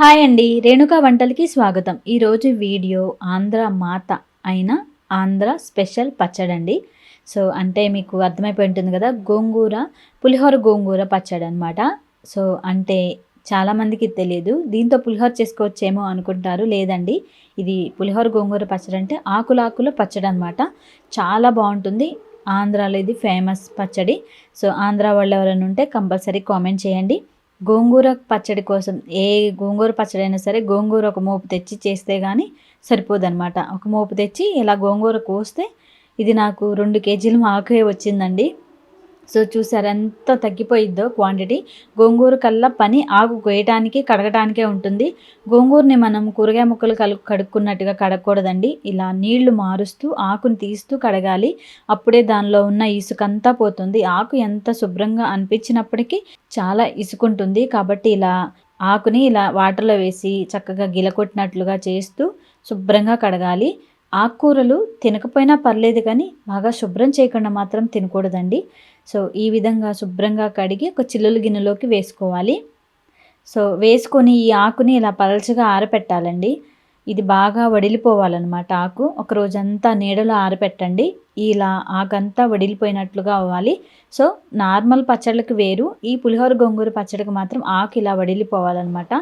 Hi అండి రేణుక వంటలకి స్వాగతం. ఈరోజు వీడియో ఆంధ్ర మాత అయిన ఆంధ్ర స్పెషల్ పచ్చడండి. సో అంటే మీకు అర్థమైపోయి ఉంటుంది కదా గోంగూర పులిహోర గోంగూర పచ్చడి అనమాట సో అంటే చాలామందికి తెలియదు దీంతో పులిహోర చేసుకోవచ్చేమో అనుకుంటారు లేదండి. ఇది పులిహోర గోంగూర పచ్చడి అంటే ఆకులాకుల పచ్చడి అనమాట చాలా బాగుంటుంది ఆంధ్రాలో ఇది ఫేమస్ పచ్చడి. సో ఆంధ్ర వాళ్ళు ఎవరైనా ఉంటే కంపల్సరీ కామెంట్ చేయండి. గోంగూర పచ్చడి కోసం ఏ గోంగూర పచ్చడి అయినా సరే గోంగూర ఒక మోపు తెచ్చి చేస్తే కానీ సరిపోదన్నమాట. ఒక మోపు తెచ్చి ఇలా గోంగూర కోస్తే ఇది నాకు రెండు కేజీలు మాకే వచ్చిందండి. సో చూసారు ఎంత తగ్గిపోయిద్దో క్వాంటిటీ గోంగూర కల్లా పని ఆకు కోయటానికి కడగటానికే ఉంటుంది. గోంగూరని మనం కూరగాయ ముక్కలు కలు కడుక్కున్నట్టుగా కడగకూడదండి. ఇలా నీళ్ళు మారుస్తూ ఆకుని తీస్తూ కడగాలి. అప్పుడే దానిలో ఉన్న ఇసుకంతా పోతుంది. ఆకు ఎంత శుభ్రంగా అనిపించినప్పటికీ చాలా ఇసుకుంటుంది. కాబట్టి ఇలా ఆకుని ఇలా వాటర్లో వేసి చక్కగా గిలకొట్టినట్లుగా చేస్తూ శుభ్రంగా కడగాలి. ఆకుకూరలు తినకపోయినా పర్లేదు కానీ బాగా శుభ్రం చేయకుండా మాత్రం తినకూడదండి. సో ఈ విధంగా శుభ్రంగా కడిగి ఒక చిల్లులు గిన్నెలోకి వేసుకోవాలి. సో వేసుకొని ఈ ఆకుని ఇలా పలచగా ఆరపెట్టాలండి. ఇది బాగా వడిలిపోవాలన్నమాట ఆకు. ఒక రోజంతా నీడలో ఆరపెట్టండి. ఇలా ఆకంతా వడిలిపోయినట్లుగా అవ్వాలి. సో నార్మల్ పచ్చళ్ళకి వేరు. ఈ పులిహోర గోంగూర పచ్చడికి మాత్రం ఆకు ఇలా వడిలిపోవాలన్నమాట.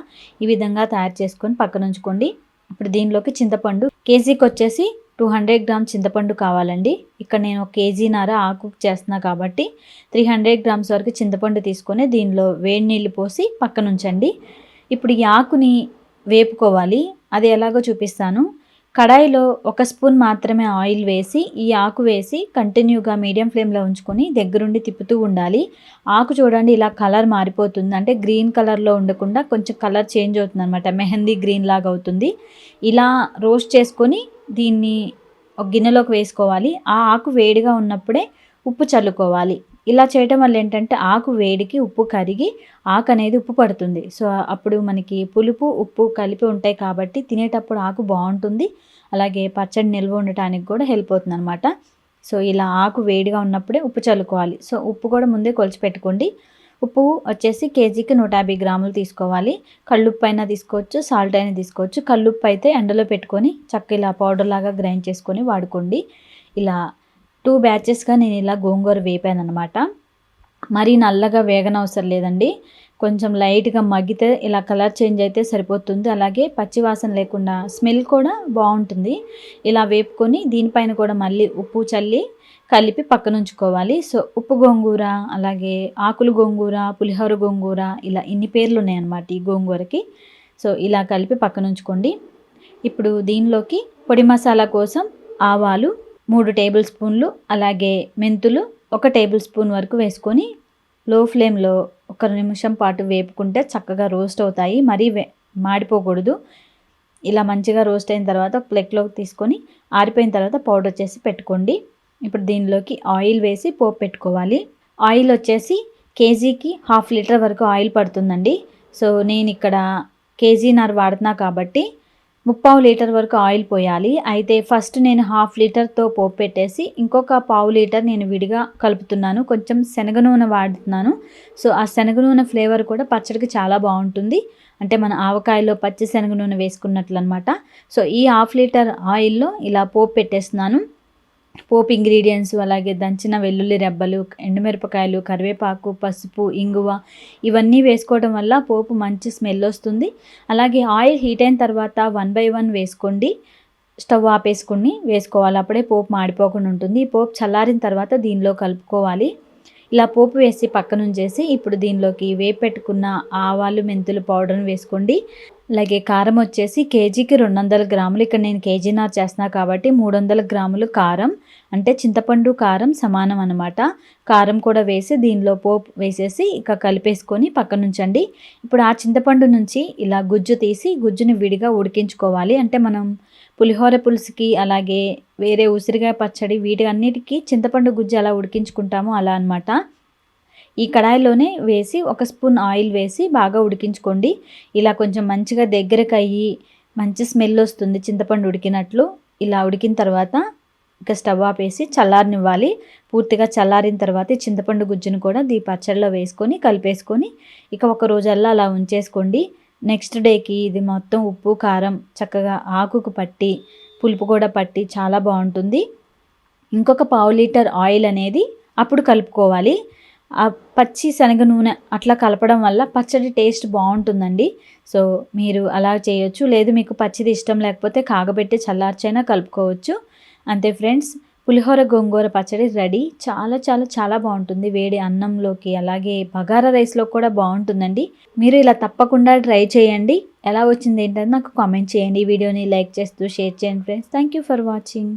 ఈ విధంగా తయారు చేసుకొని పక్కనుంచుకోండి. ఇప్పుడు దీనిలోకి చింతపండు. కేజీకి వచ్చేసి టూ హండ్రెడ్ గ్రామ్స్ చింతపండు కావాలండి. ఇక్కడ నేను ఒక కేజీ నార ఆకు చేస్తున్నా కాబట్టి త్రీ హండ్రెడ్ గ్రామ్స్ వరకు చింతపండు తీసుకొని దీనిలో వేడి నీళ్ళు పోసి పక్కనుంచండి. ఇప్పుడు ఈ ఆకుని వేపుకోవాలి. అది ఎలాగో చూపిస్తాను. కడాయిలో ఒక స్పూన్ మాత్రమే ఆయిల్ వేసి ఈ ఆకు వేసి కంటిన్యూగా మీడియం ఫ్లేమ్లో ఉంచుకొని దగ్గరుండి తిప్పుతూ ఉండాలి. ఆకు చూడండి ఇలా కలర్ మారిపోతుంది. అంటే గ్రీన్ కలర్లో ఉండకుండా కొంచెం కలర్ చేంజ్ అవుతుంది అనమాట మెహందీ గ్రీన్ లాగా అవుతుంది. ఇలా రోస్ట్ చేసుకొని దీన్ని ఒక గిన్నెలోకి వేసుకోవాలి. ఆ ఆకు వేడిగా ఉన్నప్పుడే ఉప్పు చల్లుకోవాలి. ఇలా చేయటం వల్ల ఏంటంటే ఆకు వేడికి ఉప్పు కరిగి ఆకు అనేది ఉప్పు పడుతుంది. సో అప్పుడు మనకి పులుపు ఉప్పు కలిపి ఉంటాయి కాబట్టి తినేటప్పుడు ఆకు బాగుంటుంది. అలాగే పచ్చడి నిల్వ ఉండటానికి కూడా హెల్ప్ అవుతుంది అనమాట సో ఇలా ఆకు వేడిగా ఉన్నప్పుడే ఉప్పు చల్లుకోవాలి. సో ఉప్పు కూడా ముందే కొలిచి పెట్టుకోండి. ఉప్పు వచ్చేసి కేజీకి నూట యాభై గ్రాములు తీసుకోవాలి. కళ్ళుప్పు అయినా తీసుకోవచ్చు సాల్ట్ అయినా తీసుకోవచ్చు. కళ్ళుప్పు అయితే ఎండలో పెట్టుకొని చక్క ఇలా పౌడర్ లాగా గ్రైండ్ చేసుకొని వాడుకోండి. ఇలా టూ బ్యాచెస్గా నేను ఇలా గోంగూర వేపాను అనమాట మరీ నల్లగా వేగనవసరం లేదండి. కొంచెం లైట్గా మగ్గితే ఇలా కలర్ చేంజ్ అయితే సరిపోతుంది. అలాగే పచ్చివాసన లేకుండా స్మెల్ కూడా బాగుంటుంది. ఇలా వేపుకొని దీనిపైన కూడా మళ్ళీ ఉప్పు చల్లి కలిపి పక్కన ఉంచుకోవాలి సో ఉప్పు గోంగూర అలాగే ఆకులు గోంగూర పులిహోర గోంగూర ఇలా ఇన్ని పేర్లు ఉన్నాయన్నమాట ఈ గోంగూరకి. సో ఇలా కలిపి పక్కన ఉంచుకోండి ఇప్పుడు దీనిలోకి పొడి మసాలా కోసం ఆవాలు మూడు టేబుల్ స్పూన్లు అలాగే మెంతులు ఒక టేబుల్ స్పూన్ వరకు వేసుకొని లో ఫ్లేమ్లో ఒక నిమిషం పాటు వేపుకుంటే చక్కగా రోస్ట్ అవుతాయి. మరీ మాడిపోకూడదు. ఇలా మంచిగా రోస్ట్ అయిన తర్వాత ఒక ప్లేట్లోకి తీసుకొని ఆరిపోయిన తర్వాత పౌడర్ చేసి పెట్టుకోండి. ఇప్పుడు దీనిలోకి ఆయిల్ వేసి పోపు పెట్టుకోవాలి. ఆయిల్ వచ్చేసి కేజీకి హాఫ్ లీటర్ వరకు ఆయిల్ పడుతుందండి. సో నేను ఇక్కడ కేజీన్నర వాడుతున్నా కాబట్టి ముప్పావు లీటర్ వరకు ఆయిల్ పోయాలి. అయితే ఫస్ట్ నేను హాఫ్ లీటర్తో పోపు పెట్టేసి ఇంకొక పావు లీటర్ నేను విడిగా కలుపుతున్నాను. కొంచెం శనగ నూనె వాడుతున్నాను. సో ఆ శనగ నూనె ఫ్లేవర్ కూడా పచ్చడికి చాలా బాగుంటుంది. అంటే మన ఆవకాయలో పచ్చి శనగ నూనె వేసుకున్నట్లు అనమాట సో ఈ హాఫ్ లీటర్ ఆయిల్లో ఇలా పోపు పెట్టేస్తున్నాను. పోపు ఇంగ్రీడియంట్స్ అలాగే దంచిన వెల్లుల్లి రెబ్బలు ఎండుమిరపకాయలు కరివేపాకు పసుపు ఇంగువ ఇవన్నీ వేసుకోవడం వల్ల పోపు మంచి స్మెల్ వస్తుంది. అలాగే ఆయిల్ హీట్ అయిన తర్వాత వన్ బై వన్ వేసుకోండి. స్టవ్ ఆపేసుకుని వేసుకోవాలి. అప్పుడే పోపు మాడిపోకుండా ఉంటుంది. ఈ పోపు చల్లారిన తర్వాత దీనిలో కలుపుకోవాలి. ఇలా పోపు వేసి పక్కనుంచేసి ఇప్పుడు దీనిలోకి వేపెట్టుకున్న ఆవాలు మెంతులు పౌడర్ని వేసుకోండి. అలాగే కారం వచ్చేసి కేజీకి రెండు వందల గ్రాములు. ఇక్కడ నేను కేజీన్నర చేస్తున్నా కాబట్టి మూడు వందల గ్రాములు కారం అంటే చింతపండు కారం సమానం అనమాట కారం కూడా వేసి దీనిలో పోపు వేసేసి ఇక కలిపేసుకొని పక్కన ఉంచండి ఇప్పుడు ఆ చింతపండు నుంచి ఇలా గుజ్జు తీసి గుజ్జుని విడిగా ఉడికించుకోవాలి. అంటే మనం పులిహోర పులుసుకి అలాగే వేరే ఉసిరికాయ పచ్చడి వీటి అన్నిటికీ చింతపండు గుజ్జు అలా ఉడికించుకుంటాము అలా అనమాట ఈ కడాయిలోనే వేసి ఒక స్పూన్ ఆయిల్ వేసి బాగా ఉడికించుకోండి. ఇలా కొంచెం మంచిగా దగ్గరకు అయ్యి మంచి స్మెల్ వస్తుంది చింతపండు ఉడికినట్లు. ఇలా ఉడికిన తర్వాత ఇక స్టవ్ ఆపేసి చల్లారనివ్వాలి. పూర్తిగా చల్లారిన తర్వాత ఈ చింతపండు గుజ్జును కూడా దీ పచ్చడిలో వేసుకొని కలిపేసుకొని ఇక ఒక రోజల్లా అలా ఉంచేసుకోండి. నెక్స్ట్ డేకి ఇది మొత్తం ఉప్పు కారం చక్కగా ఆకుకు పట్టి పులుపు కూడా పట్టి చాలా బాగుంటుంది. ఇంకొక పావు లీటర్ ఆయిల్ అనేది అప్పుడు కలుపుకోవాలి. ఆ పచ్చి శనగ నూనె అట్లా కలపడం వల్ల పచ్చడి టేస్ట్ బాగుంటుందండి. సో మీరు అలా చేయొచ్చు. లేదు మీకు పచ్చిది ఇష్టం లేకపోతే కాగబెట్టి చల్లార్చైనా కలుపుకోవచ్చు. అంతే ఫ్రెండ్స్ పులిహోర గోంగూర పచ్చడి రెడీ. చాలా చాలా చాలా బాగుంటుంది. వేడి అన్నంలోకి అలాగే బగారా రైస్లో కూడా బాగుంటుందండి. మీరు ఇలా తప్పకుండా ట్రై చేయండి. ఎలా వచ్చింది ఏంటని నాకు కామెంట్ చేయండి. ఈ వీడియోని లైక్ చేస్తూ షేర్ చేయండి friends. Thank you for watching.